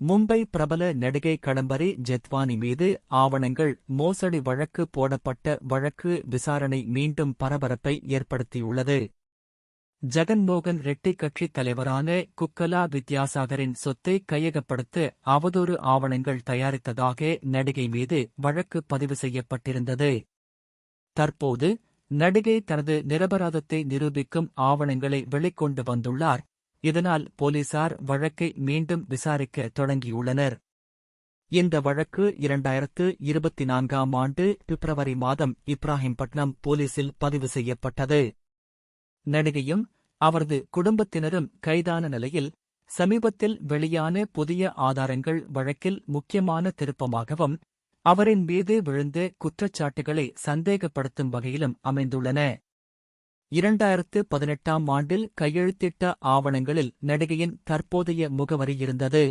மும்பை பிரபல நடிகை கடம்பரி ஜெத்வானி மீது ஆவணங்கள் மோசடி வழக்கு போடப்பட்ட வழக்கு விசாரணை மீண்டும் பரபரப்பை ஏற்படுத்தியுள்ளது. ஜெகன்மோகன் ரெட்டி கட்சித் தலைவரான குக்கலா வித்யாசாகரின் சொத்தை கையகப்படுத்த அவதூறு ஆவணங்கள் தயாரித்ததாக நடிகை மீது வழக்கு பதிவு செய்யப்பட்டிருந்தது. தற்போது நடிகை தனது நிரபராதத்தை நிரூபிக்கும் ஆவணங்களை வெளிக்கொண்டு வந்துள்ளார். இதனால் போலீசார் வழக்கை மீண்டும் விசாரிக்க தொடங்கியுள்ளனர். இந்த வழக்கு இரண்டாயிரத்து இருபத்தி நான்காம் ஆண்டு பிப்ரவரி மாதம் இப்ராஹிம்பட்னம் போலீசில் பதிவு செய்யப்பட்டது. நடிகையும் அவரது குடும்பத்தினரும் கைதான நிலையில் சமீபத்தில் வெளியான புதிய ஆதாரங்கள் வழக்கில் முக்கியமான திருப்பமாகவும் அவரின் மீது விழுந்த குற்றச்சாட்டுகளை சந்தேகப்படுத்தும் வகையிலும் அமைந்துள்ளன. இரண்டாயிரத்து பதினெட்டாம் ஆண்டில் கையெழுத்திட்ட ஆவணங்களில் நடிகையின் தற்போதைய முகவரி இருந்தது.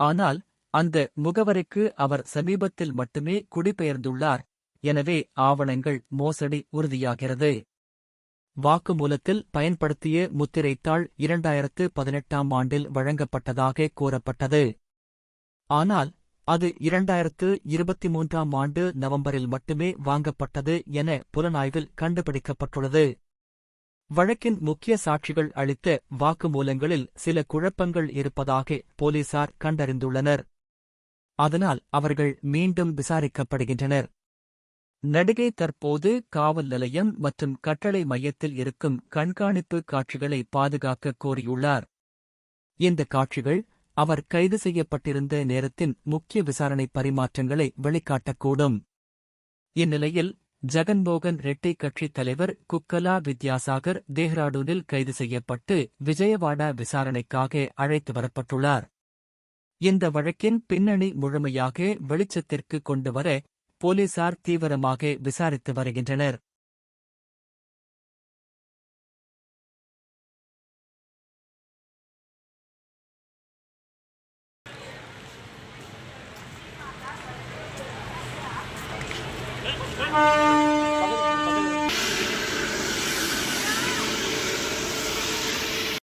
ஆனால் அந்த முகவரிக்கு அவர் சமீபத்தில் மட்டுமே குடிபெயர்ந்துள்ளார். எனவே ஆவணங்கள் மோசடி உறுதியாகிறது. வாக்குமூலத்தில் பயன்படுத்திய முத்திரைத்தாள் இரண்டாயிரத்து பதினெட்டாம் ஆண்டில் வழங்கப்பட்டதாக கூறப்பட்டது. ஆனால் அது இரண்டாயிரத்து இருபத்தி மூன்றாம் ஆண்டு நவம்பரில் மட்டுமே வாங்கப்பட்டது என புலனாய்வில் கண்டுபிடிக்கப்பட்டுள்ளது. வழக்கின் முக்கிய சாட்சிகள் அளித்த வாக்குமூலங்களில் சில குழப்பங்கள் இருப்பதாக போலீசார் கண்டறிந்துள்ளனர். அதனால் அவர்கள் மீண்டும் விசாரிக்கப்படுகின்றனர். நடிகை தற்போது காவல் நிலையம் மற்றும் கட்டளை மையத்தில் இருக்கும் கண்காணிப்பு காட்சிகளை பாதுகாக்க கோரியுள்ளார். இந்த காட்சிகள் அவர் கைது செய்யப்பட்டிருந்த நேரத்தின் முக்கிய விசாரணை பரிமாற்றங்களை வெளிக்காட்டக்கூடும். இந்நிலையில் ஜெகன்மோகன் ரெட்டி கட்சித் தலைவர் குக்கலா வித்யாசாகர் தேஹ்ராடூனில் கைது செய்யப்பட்டு விஜயவாடா விசாரணைக்காக அழைத்து வரப்பட்டுள்ளார். இந்த வழக்கின் பின்னணி முழுமையாக வெளிச்சத்திற்கு கொண்டுவர போலீசார் தீவிரமாக விசாரித்து வருகின்றனர். Bye.